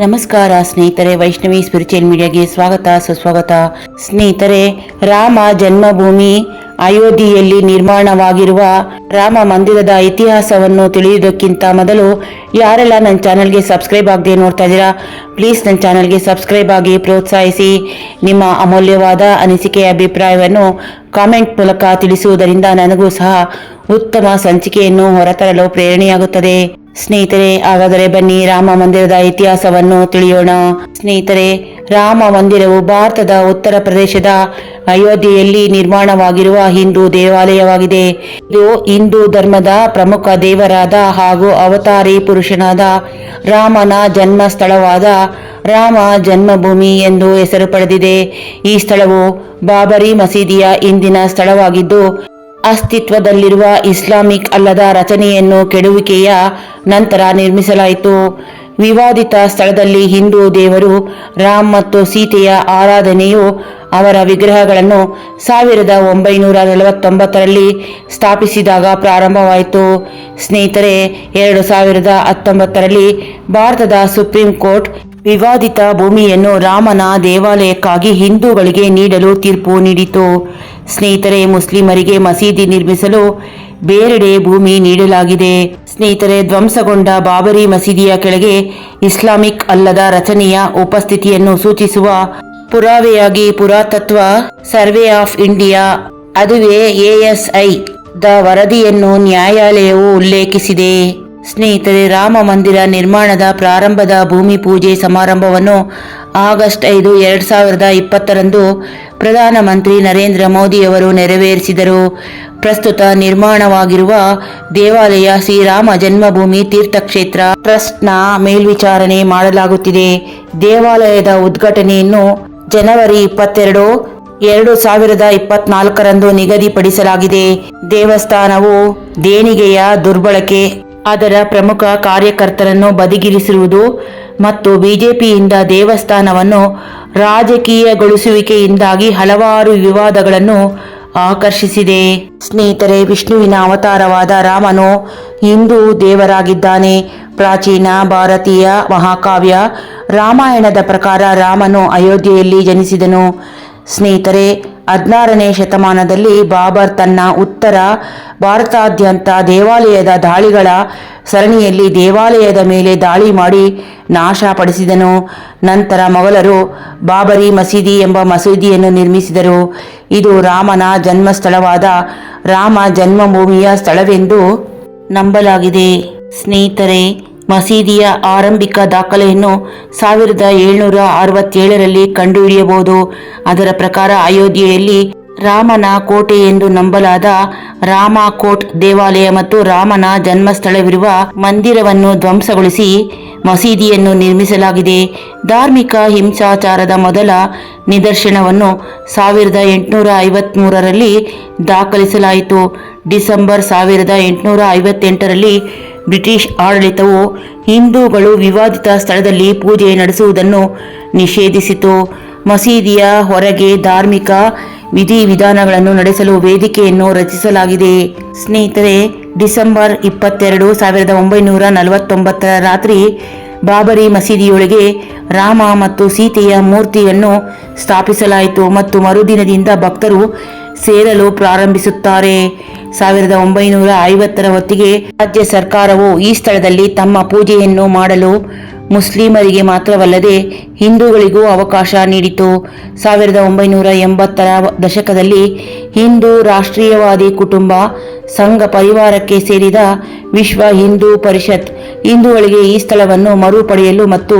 ನಮಸ್ಕಾರ ಸ್ನೇಹಿತರೆ, ವೈಷ್ಣವಿ ಸ್ಪಿರಿಚುವಲ್ ಮೀಡಿಯಾಗೆ ಸ್ವಾಗತ, ಸುಸ್ವಾಗತ. ಸ್ನೇಹಿತರೆ, ರಾಮ ಜನ್ಮಭೂಮಿ ಅಯೋಧ್ಯೆಯಲ್ಲಿ ನಿರ್ಮಾಣವಾಗಿರುವ ರಾಮ ಮಂದಿರದ ಇತಿಹಾಸವನ್ನು ತಿಳಿಯುವುದಕ್ಕಿಂತ ಮೊದಲು ಯಾರೆಲ್ಲ ನನ್ನ ಚಾನಲ್ಗೆ ಸಬ್ಸ್ಕ್ರೈಬ್ ಆಗದೆ ನೋಡ್ತಾ ಇದ್ದೀರಾ ಪ್ಲೀಸ್ ನನ್ನ ಚಾನಲ್ಗೆ ಸಬ್ಸ್ಕ್ರೈಬ್ ಆಗಿ ಪ್ರೋತ್ಸಾಹಿಸಿ. ನಿಮ್ಮ ಅಮೂಲ್ಯವಾದ ಅನಿಸಿಕೆ ಅಭಿಪ್ರಾಯವನ್ನು ಕಾಮೆಂಟ್ ಮೂಲಕ ತಿಳಿಸುವುದರಿಂದ ನನಗೂ ಸಹ ಉತ್ತಮ ಸಂಚಿಕೆಯನ್ನು ಹೊರತರಲು ಪ್ರೇರಣೆಯಾಗುತ್ತದೆ. ಸ್ನೇಹಿತರೆ, ಹಾಗಾದರೆ ಬನ್ನಿ ರಾಮ ಮಂದಿರದ ಇತಿಹಾಸವನ್ನು ತಿಳಿಯೋಣ. ಸ್ನೇಹಿತರೆ ರಾಮ ಮಂದಿರವು ಭಾರತದ ಉತ್ತರ ಪ್ರದೇಶದ ಅಯೋಧ್ಯೆಯಲ್ಲಿ ನಿರ್ಮಾಣವಾಗಿರುವ ಹಿಂದೂ ದೇವಾಲಯವಾಗಿದೆ. ಇದು ಹಿಂದೂ ಧರ್ಮದ ಪ್ರಮುಖ ದೇವರಾದ ಹಾಗೂ ಅವತಾರಿ ಪುರುಷನಾದ ರಾಮನ ಜನ್ಮ ಸ್ಥಳವಾದ ರಾಮ ಜನ್ಮಭೂಮಿ ಎಂದು ಹೆಸರು ಪಡೆದಿದೆ. ಈ ಸ್ಥಳವು ಬಾಬರಿ ಮಸೀದಿಯ ಇಂದಿನ ಸ್ಥಳವಾಗಿದ್ದು, ಅಸ್ತಿತ್ವದಲ್ಲಿರುವ ಇಸ್ಲಾಮಿಕ್ ಅಲ್ಲದ ರಚನೆಯನ್ನು ಕೆಡುವಿಕೆಯ ನಂತರ ನಿರ್ಮಿಸಲಾಯಿತು. ವಿವಾದಿತ ಸ್ಥಳದಲ್ಲಿ ಹಿಂದೂ ದೇವರು ರಾಮ್ ಮತ್ತು ಸೀತೆಯ ಆರಾಧನೆಯು ಅವರ ವಿಗ್ರಹಗಳನ್ನು ಸಾವಿರದ ಒಂಬೈನೂರ ನಲವತ್ತೊಂಬತ್ತರಲ್ಲಿ ಸ್ಥಾಪಿಸಿದಾಗ ಪ್ರಾರಂಭವಾಯಿತು. ಸ್ನೇಹಿತರೆ, ಎರಡು ಸಾವಿರದ ಹತ್ತೊಂಬತ್ತರಲ್ಲಿ ಭಾರತದ ಸುಪ್ರೀಂ ಕೋರ್ಟ್ ವಿವಾದಿತ ಭೂಮಿಯನ್ನು ರಾಮನ ದೇವಾಲಯಕ್ಕಾಗಿ ಹಿಂದೂಗಳಿಗೆ ನೀಡಲು ತೀರ್ಪು ನೀಡಿತು. ಸ್ನೇಹಿತರೆ, ಮುಸ್ಲಿಮರಿಗೆ ಮಸೀದಿ ನಿರ್ಮಿಸಲು ಬೇರೆಡೆ ಭೂಮಿ ನೀಡಲಾಗಿದೆ. ಸ್ನೇಹಿತರೆ, ಧ್ವಂಸಗೊಂಡ ಬಾಬರಿ ಮಸೀದಿಯ ಕೆಳಗೆ ಇಸ್ಲಾಮಿಕ್ ಅಲ್ಲದ ರಚನೆಯ ಉಪಸ್ಥಿತಿಯನ್ನು ಸೂಚಿಸುವ ಪುರಾವೆಯಾಗಿ ಪುರಾತತ್ವ ಸರ್ವೆ ಆಫ್ ಇಂಡಿಯಾ, ಅದುವೇ ಎಎಸ್ಐ ದ ವರದಿಯನ್ನು ನ್ಯಾಯಾಲಯವು ಉಲ್ಲೇಖಿಸಿದೆ. ಸ್ನೇಹಿತರೆ, ರಾಮ ಮಂದಿರ ನಿರ್ಮಾಣದ ಪ್ರಾರಂಭದ ಭೂಮಿ ಪೂಜೆ ಸಮಾರಂಭವನ್ನು ಆಗಸ್ಟ್ ಐದು, ಎರಡು ಸಾವಿರದ ಇಪ್ಪತ್ತರಂದು ಪ್ರಧಾನಮಂತ್ರಿ ನರೇಂದ್ರ ಮೋದಿಯವರು ನೆರವೇರಿಸಿದರು. ಪ್ರಸ್ತುತ ನಿರ್ಮಾಣವಾಗಿರುವ ದೇವಾಲಯ ಶ್ರೀರಾಮ ಜನ್ಮಭೂಮಿ ತೀರ್ಥಕ್ಷೇತ್ರ ಟ್ರಸ್ಟ್ನ ಮೇಲ್ವಿಚಾರಣೆ ಮಾಡಲಾಗುತ್ತಿದೆ. ದೇವಾಲಯದ ಉದ್ಘಾಟನೆಯನ್ನು ಜನವರಿ ಇಪ್ಪತ್ತೆರಡು, ಎರಡು ಸಾವಿರದ ಇಪ್ಪತ್ನಾಲ್ಕರಂದು ನಿಗದಿಪಡಿಸಲಾಗಿದೆ. ದೇವಸ್ಥಾನವು ದೇಣಿಗೆಯ ದುರ್ಬಳಕೆ ಅದರ ಪ್ರಮುಖ ಕಾರ್ಯಕರ್ತರನ್ನು ಬದಿಗಿರಿಸಿರುವುದು ಮತ್ತು ಬಿಜೆಪಿಯಿಂದ ದೇವಸ್ಥಾನವನ್ನು ರಾಜಕೀಯಗೊಳಿಸುವಿಕೆಯಿಂದಾಗಿ ಹಲವಾರು ವಿವಾದಗಳನ್ನು ಆಕರ್ಷಿಸಿದೆ. ಸ್ನೇಹಿತರೆ, ವಿಷ್ಣುವಿನ ಅವತಾರವಾದ ರಾಮನು ಹಿಂದೂ ದೇವರಾಗಿದ್ದಾನೆ. ಪ್ರಾಚೀನ ಭಾರತೀಯ ಮಹಾಕಾವ್ಯ ರಾಮಾಯಣದ ಪ್ರಕಾರ ರಾಮನು ಅಯೋಧ್ಯೆಯಲ್ಲಿ ಜನಿಸಿದನು. ಸ್ನೇಹಿತರೆ, ಹದಿನಾರನೇ ಶತಮಾನದಲ್ಲಿ ಬಾಬರ್ ತನ್ನ ಉತ್ತರ ಭಾರತಾದ್ಯಂತ ದೇವಾಲಯದ ದಾಳಿಗಳ ಸರಣಿಯಲ್ಲಿ ದೇವಾಲಯದ ಮೇಲೆ ದಾಳಿ ಮಾಡಿ ನಾಶಪಡಿಸಿದನು. ನಂತರ ಮೊಘಲರು ಬಾಬರಿ ಮಸೀದಿ ಎಂಬ ಮಸೀದಿಯನ್ನು ನಿರ್ಮಿಸಿದರು. ಇದು ರಾಮನ ಜನ್ಮಸ್ಥಳವಾದ ರಾಮ ಜನ್ಮಭೂಮಿಯ ಸ್ಥಳವೆಂದು ನಂಬಲಾಗಿದೆ. ಸ್ನೇಹಿತರೆ ಮಸೀದಿಯ ಆರಂಭಿಕ ದಾಖಲೆಯನ್ನು ಸಾವಿರದ ಏಳ್ನೂರ ಅರವತ್ತೇಳರಲ್ಲಿ ಕಂಡುಹಿಡಿಯಬಹುದು. ಅದರ ಪ್ರಕಾರ ಅಯೋಧ್ಯೆಯಲ್ಲಿ ರಾಮನ ಕೋಟೆ ಎಂದು ನಂಬಲಾದ ರಾಮಕೋಟ್ ದೇವಾಲಯ ಮತ್ತು ರಾಮನ ಜನ್ಮಸ್ಥಳವಿರುವ ಮಂದಿರವನ್ನು ಧ್ವಂಸಗೊಳಿಸಿ ಮಸೀದಿಯನ್ನು ನಿರ್ಮಿಸಲಾಗಿದೆ. ಧಾರ್ಮಿಕ ಹಿಂಸಾಚಾರದ ಮೊದಲ ನಿದರ್ಶನವನ್ನು ಸಾವಿರದ ಎಂಟುನೂರ ಐವತ್ಮೂರರಲ್ಲಿ ದಾಖಲಿಸಲಾಯಿತು. ಡಿಸೆಂಬರ್ ಸಾವಿರದ ಎಂಟುನೂರ ಐವತ್ತೆಂಟರಲ್ಲಿ ಬ್ರಿಟಿಷ್ ಆಡಳಿತವು ಹಿಂದೂಗಳು ವಿವಾದಿತ ಸ್ಥಳದಲ್ಲಿ ಪೂಜೆ ನಡೆಸುವುದನ್ನು ನಿಷೇಧಿಸಿತು. ಮಸೀದಿಯ ಹೊರಗೆ ಧಾರ್ಮಿಕ ವಿಧಿವಿಧಾನಗಳನ್ನು ನಡೆಸಲು ವೇದಿಕೆಯನ್ನು ರಚಿಸಲಾಗಿದೆ. ಸ್ನೇಹಿತರೆ, ಡಿಸೆಂಬರ್ ಇಪ್ಪತ್ತೆರಡು ಸಾವಿರದ ಒಂಬೈನೂರ ನಲವತ್ತೊಂಬತ್ತರ ರಾತ್ರಿ ಬಾಬರಿ ಮಸೀದಿಯೊಳಗೆ ರಾಮ ಮತ್ತು ಸೀತೆಯ ಮೂರ್ತಿಯನ್ನು ಸ್ಥಾಪಿಸಲಾಯಿತು ಮತ್ತು ಮರುದಿನದಿಂದ ಭಕ್ತರು ಸೇರಲು ಪ್ರಾರಂಭಿಸುತ್ತಾರೆ. ಸಾವಿರದ ಒಂಬೈನೂರ ಐವತ್ತರ ಹೊತ್ತಿಗೆ ರಾಜ್ಯ ಸರ್ಕಾರವು ಈ ಸ್ಥಳದಲ್ಲಿ ತಮ್ಮ ಪೂಜೆಯನ್ನು ಮಾಡಲು ಮುಸ್ಲಿಮರಿಗೆ ಮಾತ್ರವಲ್ಲದೆ ಹಿಂದೂಗಳಿಗೂ ಅವಕಾಶ ನೀಡಿತು. ಸಾವಿರದ ಒಂಬೈನೂರ ಎಂಬತ್ತರ ದಶಕದಲ್ಲಿ ಹಿಂದೂ ರಾಷ್ಟ್ರೀಯವಾದಿ ಕುಟುಂಬ ಸಂಘ ಪರಿವಾರಕ್ಕೆ ಸೇರಿದ ವಿಶ್ವ ಹಿಂದೂ ಪರಿಷತ್ ಹಿಂದೂಗಳಿಗೆ ಈ ಸ್ಥಳವನ್ನು ಮರುಪಡೆಯಲು ಮತ್ತು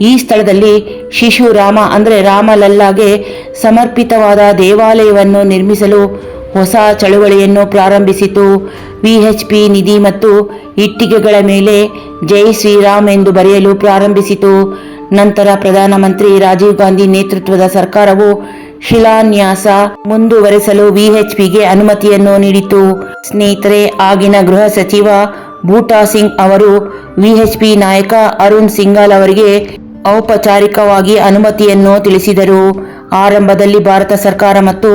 ಈ ಸ್ಥಳದಲ್ಲಿ ಶಿಶು ರಾಮ ಅಂದರೆ ರಾಮಲಲ್ಲಾಗೆ ಸಮರ್ಪಿತವಾದ ದೇವಾಲಯವನ್ನು ನಿರ್ಮಿಸಲು ಹೊಸ ಚಳುವಳಿಯನ್ನು ಪ್ರಾರಂಭಿಸಿತು. ವಿಎಚ್ಪಿ ನಿಧಿ ಮತ್ತು ಇಟ್ಟಿಗೆಗಳ ಮೇಲೆ ಜೈ ಶ್ರೀರಾಮ್ ಎಂದು ಬರೆಯಲು ಪ್ರಾರಂಭಿಸಿತು. ನಂತರ ಪ್ರಧಾನಮಂತ್ರಿ ರಾಜೀವ್ ಗಾಂಧಿ ನೇತೃತ್ವದ ಸರ್ಕಾರವು ಶಿಲಾನ್ಯಾಸ ಮುಂದುವರೆಸಲು ವಿಎಚ್ಪಿಗೆ ಅನುಮತಿಯನ್ನು ನೀಡಿತು. ಸ್ನೇಹಿತರೆ, ಆಗಿನ ಗೃಹ ಸಚಿವ ಬೂಟಾ ಸಿಂಗ್ ಅವರು ವಿಎಚ್ಪಿ ನಾಯಕ ಅರುಣ್ ಸಿಂಗಾಲ್ ಅವರಿಗೆ ಔಪಚಾರಿಕವಾಗಿ ಅನುಮತಿಯನ್ನು ತಿಳಿಸಿದರು. ಆರಂಭದಲ್ಲಿ ಭಾರತ ಸರ್ಕಾರ ಮತ್ತು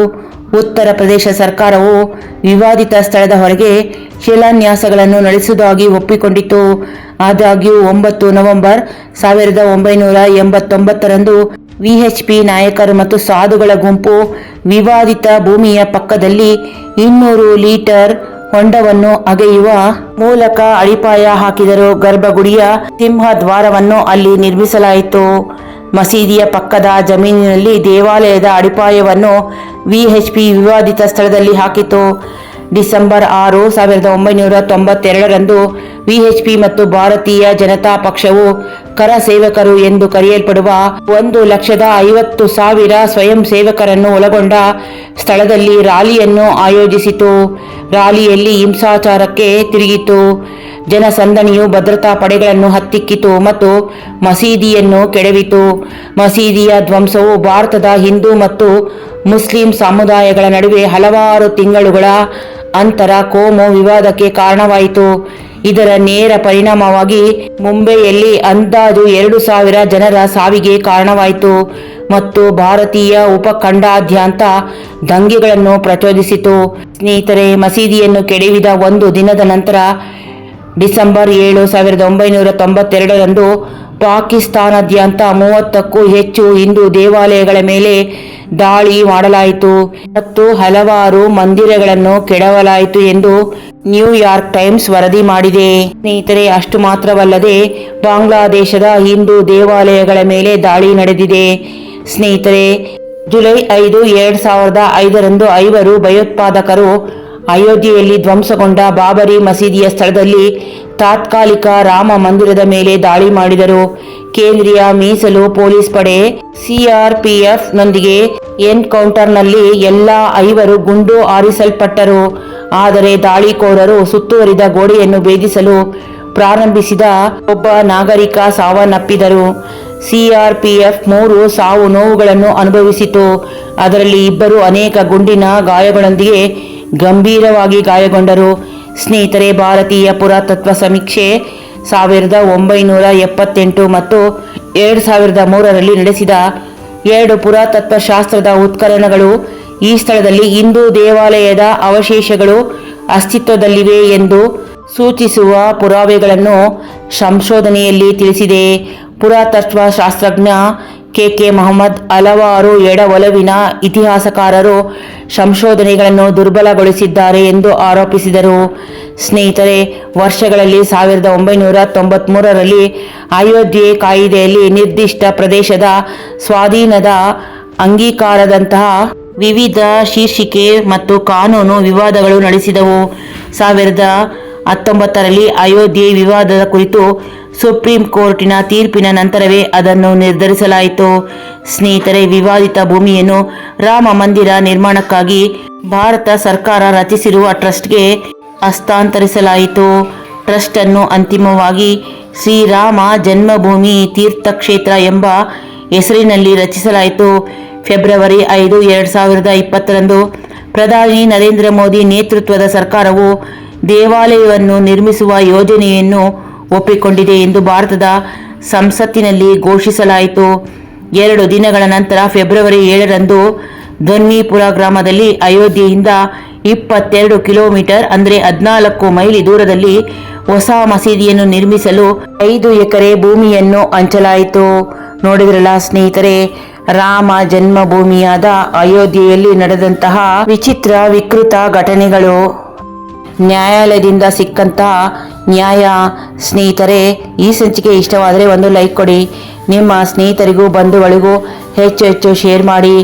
ಉತ್ತರ ಪ್ರದೇಶ ಸರ್ಕಾರವು ವಿವಾದಿತ ಸ್ಥಳದ ಹೊರಗೆ ಶಿಲಾನ್ಯಾಸಗಳನ್ನು ನಡೆಸುವುದಾಗಿ ಒಪ್ಪಿಕೊಂಡಿತು ಆದಾಗ್ಯೂ ಒಂಬತ್ತು ನವೆಂಬರ್ ಸಾವಿರದ ಒಂಬೈನೂರ ಎಂಬತ್ತೊಂಬತ್ತರಂದು ವಿಎಚ್ಪಿ ನಾಯಕರು ಮತ್ತು ಸಾಧುಗಳ ಗುಂಪು ವಿವಾದಿತ ಭೂಮಿಯ ಪಕ್ಕದಲ್ಲಿ ಇನ್ನೂರು ಲೀಟರ್ ಹೊಂಡವನ್ನು ಅಗೆಯುವ ಮೂಲಕ ಅಡಿಪಾಯ ಹಾಕಿದರು. ಗರ್ಭಗುಡಿಯ ಸಿಂಹ ದ್ವಾರವನ್ನು ಅಲ್ಲಿ ನಿರ್ಮಿಸಲಾಯಿತು. ಮಸೀದಿಯ ಪಕ್ಕದ ಜಮೀನಿನಲ್ಲಿ ದೇವಾಲಯದ ಅಡಿಪಾಯವನ್ನು ವಿಎಚ್ಪಿ ವಿವಾದಿತ ಸ್ಥಳದಲ್ಲಿ ಹಾಕಿತು. ಡಿಸೆಂಬರ್ ಆರು ಸಾವಿರದ ಒಂಬೈನೂರ ತೊಂಬತ್ತೆರಡರಂದು ವಿಎಚ್ಪಿ ಮತ್ತು ಭಾರತೀಯ ಜನತಾ ಪಕ್ಷವು ಕರ ಸೇವಕರು ಎಂದು ಕರೆಯಲ್ಪಡುವ ಒಂದು ಲಕ್ಷದ ಐವತ್ತು ಸಾವಿರ ಸ್ವಯಂ ಸೇವಕರನ್ನು ಒಳಗೊಂಡ ಸ್ಥಳದಲ್ಲಿ ರ್ಯಾಲಿಯನ್ನು ಆಯೋಜಿಸಿತು. ರ್ಯಾಲಿಯಲ್ಲಿ ಹಿಂಸಾಚಾರಕ್ಕೆ ತಿರುಗಿತು. ಜನಸಂದಣಿಯು ಭದ್ರತಾ ಪಡೆಗಳನ್ನು ಹತ್ತಿಕ್ಕಿತು ಮತ್ತು ಮಸೀದಿಯನ್ನು ಕೆಡವಿತು. ಮಸೀದಿಯ ಧ್ವಂಸವು ಭಾರತದ ಹಿಂದೂ ಮತ್ತು ಮುಸ್ಲಿಂ ಸಮುದಾಯಗಳ ನಡುವೆ ಹಲವಾರು ತಿಂಗಳುಗಳ ಅಂತರ ಕೋಮು ವಿವಾದಕ್ಕೆ ಕಾರಣವಾಯಿತು. ಇದರ ನೇರ ಪರಿಣಾಮವಾಗಿ ಮುಂಬೈಯಲ್ಲಿ ಅಂದಾಜು ಎರಡು ಸಾವಿರ ಜನರ ಸಾವಿಗೆ ಕಾರಣವಾಯಿತು ಮತ್ತು ಭಾರತೀಯ ಉಪಖಂಡಾದ್ಯಂತ ದಂಗೆಗಳನ್ನು ಪ್ರಚೋದಿಸಿತು. ಸ್ನೇಹಿತರೆ, ಮಸೀದಿಯನ್ನು ಕೆಡವಿದ ಒಂದು ದಿನದ ನಂತರ ಡಿಸೆಂಬರ್ ಏಳು ಸಾವಿರದ ಒಂಬೈನೂರ ತೊಂಬತ್ತೆರಡರಂದು ಪಾಕಿಸ್ತಾನಾದ್ಯಂತ ಮೂವತ್ತಕ್ಕೂ ಹೆಚ್ಚು ಹಿಂದೂ ದೇವಾಲಯಗಳ ಮೇಲೆ ದಾಳಿ ಮಾಡಲಾಯಿತು. ಮತ್ತು ಹಲವಾರು ಮಂದಿರಗಳನ್ನು ಕೆಡವಲಾಯಿತು ಎಂದು ನ್ಯೂಯಾರ್ಕ್ ಟೈಮ್ಸ್ ವರದಿ ಮಾಡಿದೆ. ಸ್ನೇಹಿತರೆ, ಅಷ್ಟು ಮಾತ್ರವಲ್ಲದೆ ಬಾಂಗ್ಲಾದೇಶದ ಹಿಂದೂ ದೇವಾಲಯಗಳ ಮೇಲೆ ದಾಳಿ ನಡೆದಿದೆ. ಸ್ನೇಹಿತರೆ, ಜುಲೈ ಐದು, ಎರಡ್ ಸಾವಿರದ ಐದರಂದು ಐವರು ಭಯೋತ್ಪಾದಕರು ಅಯೋಧ್ಯೆಯಲ್ಲಿ ಧ್ವಂಸಗೊಂಡ ಬಾಬರಿ ಮಸೀದಿಯ ಸ್ಥಳದಲ್ಲಿ ತಾತ್ಕಾಲಿಕ ರಾಮ ಮಂದಿರದ ಮೇಲೆ ದಾಳಿ ಮಾಡಿದರು. ಕೇಂದ್ರೀಯ ಮೀಸಲು ಪೊಲೀಸ್ ಪಡೆ ಸಿಆರ್ಪಿಎಫ್ ನೊಂದಿಗೆ ಎನ್ಕೌಂಟರ್ನಲ್ಲಿ ಎಲ್ಲ ಐವರು ಗುಂಡು ಆರಿಸಲ್ಪಟ್ಟರು ಆದರೆ ದಾಳಿಕೋರರು ಸುತ್ತುವರಿದ ಗೋಡೆಯನ್ನು ಭೇದಿಸಲು ಪ್ರಾರಂಭಿಸಿದ ಒಬ್ಬ ನಾಗರಿಕ ಸಾವನ್ನಪ್ಪಿದರು. ಸಿಆರ್ಪಿಎಫ್ ಮೂರು ಸಾವು ನೋವುಗಳನ್ನು ಅನುಭವಿಸಿತು. ಅದರಲ್ಲಿ ಇಬ್ಬರು ಅನೇಕ ಗುಂಡಿನ ಗಾಯಗಳೊಂದಿಗೆ ಗಂಭೀರವಾಗಿ ಗಾಯಗೊಂಡರು. ಸ್ನೇಹಿತರೆ, ಭಾರತೀಯ ಪುರಾತತ್ವ ಸಮೀಕ್ಷೆ ಸಾವಿರದ ಒಂಬೈನೂರ ಎಪ್ಪತ್ತೆಂಟು ಮತ್ತು ಎರಡು ಸಾವಿರದ ಮೂರರಲ್ಲಿ ನಡೆಸಿದ ಎರಡು ಪುರಾತತ್ವ ಶಾಸ್ತ್ರದ ಉತ್ಖನನಗಳು ಈ ಸ್ಥಳದಲ್ಲಿ ಹಿಂದೂ ದೇವಾಲಯದ ಅವಶೇಷಗಳು ಅಸ್ತಿತ್ವದಲ್ಲಿವೆ ಎಂದು ಸೂಚಿಸುವ ಪುರಾವೆಗಳನ್ನು ಸಂಶೋಧನೆಯಲ್ಲಿ ತಿಳಿಸಿದೆ. ಪುರಾತತ್ವ ಶಾಸ್ತ್ರಜ್ಞ ಕೆ ಕೆ ಮೊಹಮ್ಮದ್ ಹಲವಾರು ಎಡ ಒಲವಿನ ಇತಿಹಾಸಕಾರರು ಸಂಶೋಧನೆಗಳನ್ನು ದುರ್ಬಲಗೊಳಿಸಿದ್ದಾರೆ ಎಂದು ಆರೋಪಿಸಿದರು. ಸ್ನೇಹಿತರೆ, ವರ್ಷಗಳಲ್ಲಿ ಸಾವಿರದ ಒಂಬೈನೂರ ತೊಂಬತ್ಮೂರರಲ್ಲಿ ಅಯೋಧ್ಯೆ ಕಾಯಿದೆಯಲ್ಲಿ ನಿರ್ದಿಷ್ಟ ಪ್ರದೇಶದ ಸ್ವಾಧೀನದ ಅಂಗೀಕಾರದಂತಹ ವಿವಿಧ ಶೀರ್ಷಿಕೆ ಮತ್ತು ಕಾನೂನು ವಿವಾದಗಳು ನಡೆಸಿದವು. ಸಾವಿರದ ಹತ್ತೊಂಬತ್ತರಲ್ಲಿ ಅಯೋಧ್ಯೆ ವಿವಾದದ ಕುರಿತು ಸುಪ್ರೀಂ ಕೋರ್ಟಿನ ತೀರ್ಪಿನ ನಂತರವೇ ಅದನ್ನು ನಿರ್ಧರಿಸಲಾಯಿತು. ಸ್ನೇಹಿತರೆ, ವಿವಾದಿತ ಭೂಮಿಯನ್ನು ರಾಮ ಮಂದಿರ ನಿರ್ಮಾಣಕ್ಕಾಗಿ ಭಾರತ ಸರ್ಕಾರ ರಚಿಸಿರುವ ಟ್ರಸ್ಟ್ಗೆ ಹಸ್ತಾಂತರಿಸಲಾಯಿತು. ಟ್ರಸ್ಟ್ ಅನ್ನು ಅಂತಿಮವಾಗಿ ಶ್ರೀರಾಮ ಜನ್ಮಭೂಮಿ ತೀರ್ಥಕ್ಷೇತ್ರ ಎಂಬ ಹೆಸರಿನಲ್ಲಿ ರಚಿಸಲಾಯಿತು. ಫೆಬ್ರವರಿ ಐದು, ಎರಡು ಸಾವಿರದ ಇಪ್ಪತ್ತರಂದು ಪ್ರಧಾನಿ ನರೇಂದ್ರ ಮೋದಿ ನೇತೃತ್ವದ ಸರ್ಕಾರವು ದೇವಾಲಯವನ್ನು ನಿರ್ಮಿಸುವ ಯೋಜನೆಯನ್ನು ಒಪ್ಪಿಕೊಂಡಿದೆ ಎಂದು ಭಾರತದ ಸಂಸತ್ತಿನಲ್ಲಿ ಘೋಷಿಸಲಾಯಿತು. ಎರಡು ದಿನಗಳ ನಂತರ ಫೆಬ್ರವರಿ ಏಳರಂದು ಧ್ವನ್ವಿಪುರ ಗ್ರಾಮದಲ್ಲಿ ಅಯೋಧ್ಯೆಯಿಂದ ಇಪ್ಪತ್ತೆರಡು ಕಿಲೋಮೀಟರ್, ಅಂದರೆ ಹದಿನಾಲ್ಕು ಮೈಲಿ ದೂರದಲ್ಲಿ ಹೊಸ ಮಸೀದಿಯನ್ನು ನಿರ್ಮಿಸಲು ಐದು ಎಕರೆ ಭೂಮಿಯನ್ನು ಹಂಚಲಾಯಿತು. ನೋಡಿದ್ರಲ್ಲ ಸ್ನೇಹಿತರೆ, ರಾಮ ಜನ್ಮಭೂಮಿಯಾದ ಅಯೋಧ್ಯೆಯಲ್ಲಿ ನಡೆದಂತಹ ವಿಚಿತ್ರ ವಿಕೃತ ಘಟನೆಗಳು. ನ್ಯಾಯಾಲಯದಿಂದ ಸಿಕ್ಕಂತಹ ನ್ಯಾಯ ಸ್ನೇಹಿತರೆ, ಈ ಸಂಚಿಕೆ ಇಷ್ಟವಾದರೆ ಒಂದು ಲೈಕ್ ಕೊಡಿ. ನಿಮ್ಮ ಸ್ನೇಹಿತರಿಗೂ, ಬಂಧುಗಳಿಗೂ ಹೆಚ್ಚು ಹೆಚ್ಚು ಶೇರ್ ಮಾಡಿ.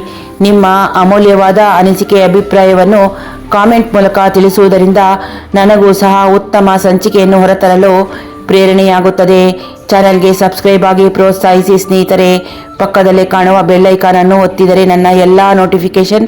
ನಿಮ್ಮ ಅಮೂಲ್ಯವಾದ ಅನಿಸಿಕೆ ಅಭಿಪ್ರಾಯವನ್ನು ಕಾಮೆಂಟ್ ಮೂಲಕ ತಿಳಿಸುವುದರಿಂದ ನನಗೂ ಸಹ ಉತ್ತಮ ಸಂಚಿಕೆಯನ್ನು ಹೊರತರಲು ಪ್ರೇರಣೆಯಾಗುತ್ತದೆ. ಚಾನಲ್ಗೆ ಸಬ್ಸ್ಕ್ರೈಬ್ ಆಗಿ ಪ್ರೋತ್ಸಾಹಿಸಿ ಸ್ನೇಹಿತರೆ. ಪಕ್ಕದಲ್ಲೇ ಕಾಣುವ ಬೆಲ್ಲೈಕಾನನ್ನು ಒತ್ತಿದರೆ ನನ್ನ ಎಲ್ಲ ನೋಟಿಫಿಕೇಶನ್